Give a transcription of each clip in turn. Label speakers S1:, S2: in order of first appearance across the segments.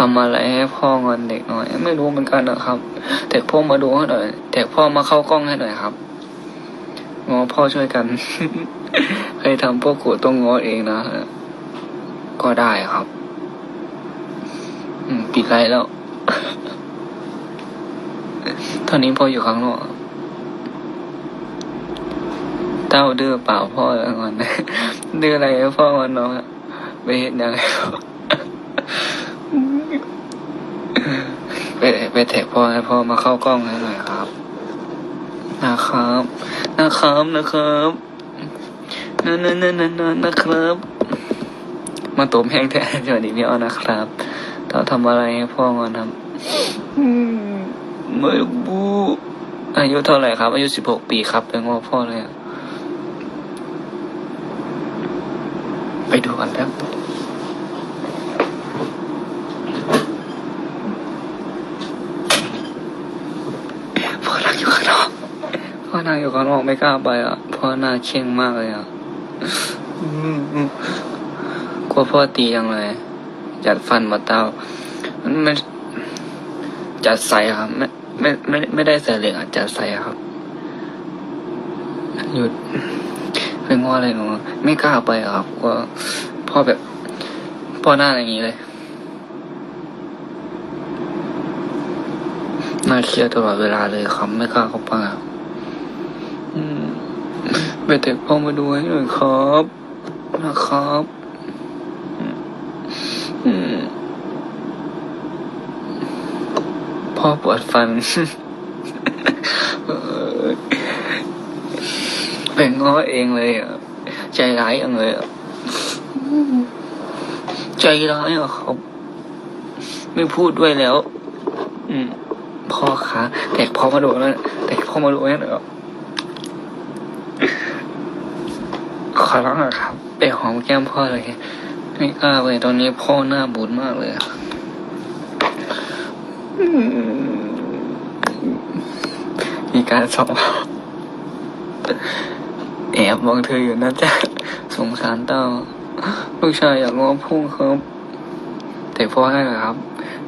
S1: ทำอะไรให้พ่องอนเด็กน้อย ไม่รู้เหมือนกันนะครับ แต่พ่อมาดูให้หน่อยแต่พ่อมาเข้ากล้องให้หน่อยครับงอพ่อช่วยกันเคยทำพวกกูต้องงอเองนะก็ได้ครับ อืมปิดไลน์แล้วตอนนี้พ่ออยู่ข้างนอกเต้าดื้อเปล่าพ่อแล้วงอนดื้ออะไรให้พ่องอนน้องอะไปเห็นยังไง ไปไปแท็กพ่อให้พ่อมาเข้ากล้องให้หน่อยครับ นะครับ นะครับนะครับนั่นนั่นนั่นนั่นนะครับ มาตบแห้งแท้สวัสดีพี่อ้อนะครับเราทำอะไรให้พ่องอนครับไม่รู้อายุเท่าไหร่ครับ อายุสิบหกปีครับเป็นงอพ่อเลยอะไปดูกันแป๊บ พ่อนั่งอยู่ข้างนอกพ่อ นั่งอยู่ข้างนอกไม่กล้าไปอะพ่อหน้าเข่งมากเลยอะกลัวพ่อตียังเลยจัดฟันมาเต้ามันไม่จัดใส่ครับไม่ไม่ไม่ไม่ได้ใส่เหล็กอะจัดใส่ครับ หยุดเป็นว่าอะไรหนูไม่กล้าไปอะครับกลัวพ่อแบบพ่อหน้าอย่างนี้เลยน่าเครียดตลอดเวลาเลยครับ ไม่กล้าเข้าไป ไปเตะพ่อมาดูให้หน่อยครับนะครับพ่อปวดฟันเป็นง้อเองเลยอะ ใจร้ายอย่างเลยอะ ใจร้ายอะครับ ไม่พูดด้วยแล้ว อืมพ่อคะแต่พ่อมาดูแล้วแต่พ่อมาดูเนี่ยเดี๋ยว ขอร้องอะครับไปหอมแก้มพ่อเลยไม่กล้าเลยตอนนี้พ่อหน้าบูดมากเลยมีการสองแอบมองเธออยู่นะจ๊ะสงสารเต้า ลูกชายอยากง้อพุ่งครับแต่พ่อให้เหรอครับ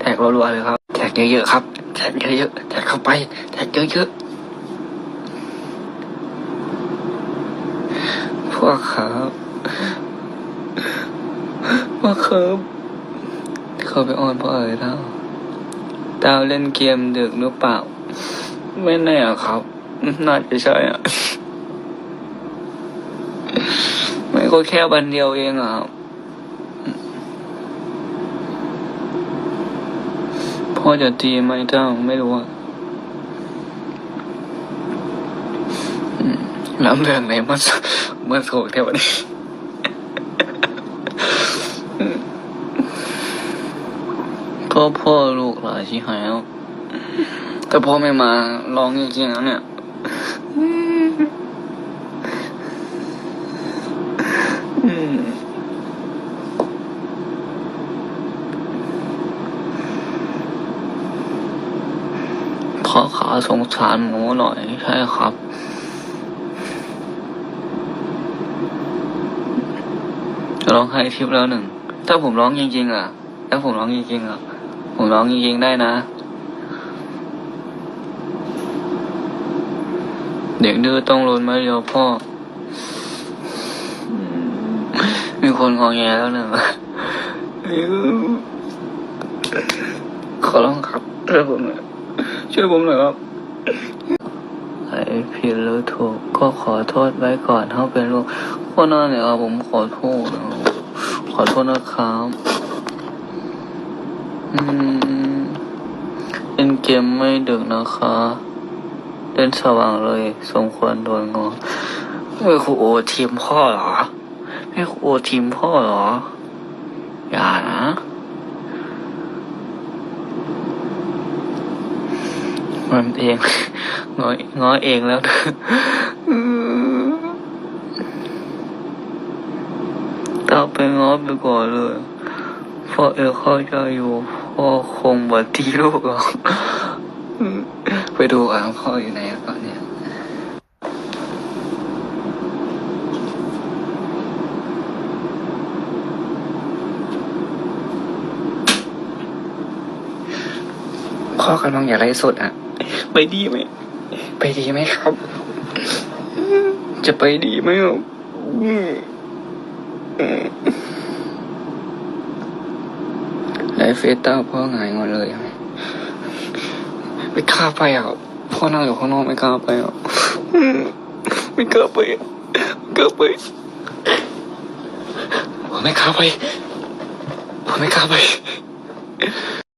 S1: แท็กรัวๆเลยครับ แท็กเยอะๆครับ แท็กเยอะๆแท็กเข้าไป แท็กเยอะๆ พวกครับพวกครับเขาไปอ้อนพ่อเอ๋ยแล้วดาวเล่นเกมดึกหรือเปล่า ไม่แน่อะครับ น่าจะใช่อะ ไม่ก็แค่วันเดียวเองอะพ่อจะตีไหมเจ้าไม่รู้อะ มแล้วเรื่องไหนมันมันโศกแค่วันนี้อืมก็พ่อลูกหลายชิหายแล้วแต่พ่อไม่มาร้องจริงๆนะเนี่ยพ่อขาสงสารหมูหน่อยใช่ครับ ร้องไห้ทิปแล้วหนึ่ง ถ้าผมร้องจริงๆอะ ถ้าผมร้องจริงๆอะ ผมร้องจริงๆได้นะ เด็กดื้อต้องรุนมาเดียวพ่อ มีคนงอแงแล้วหนึ่งขอร้องครับช่วยผมหน่อยช่วยผมหน่อยครับไอ้ผิดหรือถูกก็ขอโทษไว้ก่อนเขาเป็นลูก คนนั้นเนี่ยครับผมขอโทษนะขอโทษนะครับอืมเล่นเกมไม่ดึกนะคะเล่นสว่างเลย สมควรโดนงอไม่ครูโอทีมพ่อเหรอไม่ครูโอทีมพ่อเหรอ อย่านะมันเองงอง้อเองแล้ว ตาไปง้อไปก่อนเลยพ่อเออเข้าใจอยู่พ่อคงบัดทีลูกหรอกไปดูอะพ่ออยู่ไหนอะก่อนเนี่ยพ่อกำลังอยากไล่สดอะไปดีไหม ไปดีไหมครับ จะไปดีไหมครับอืมอืม ไลฟ์เฟสเต้าพ่อหงายงอนเลยไม่กล้าไปอะพ่อนั่งอยู่ข้างนอกไม่กล้าไปอะไม่กล้าไปไม่กล้าไปผมไม่กล้าไปผมไม่กล้าไป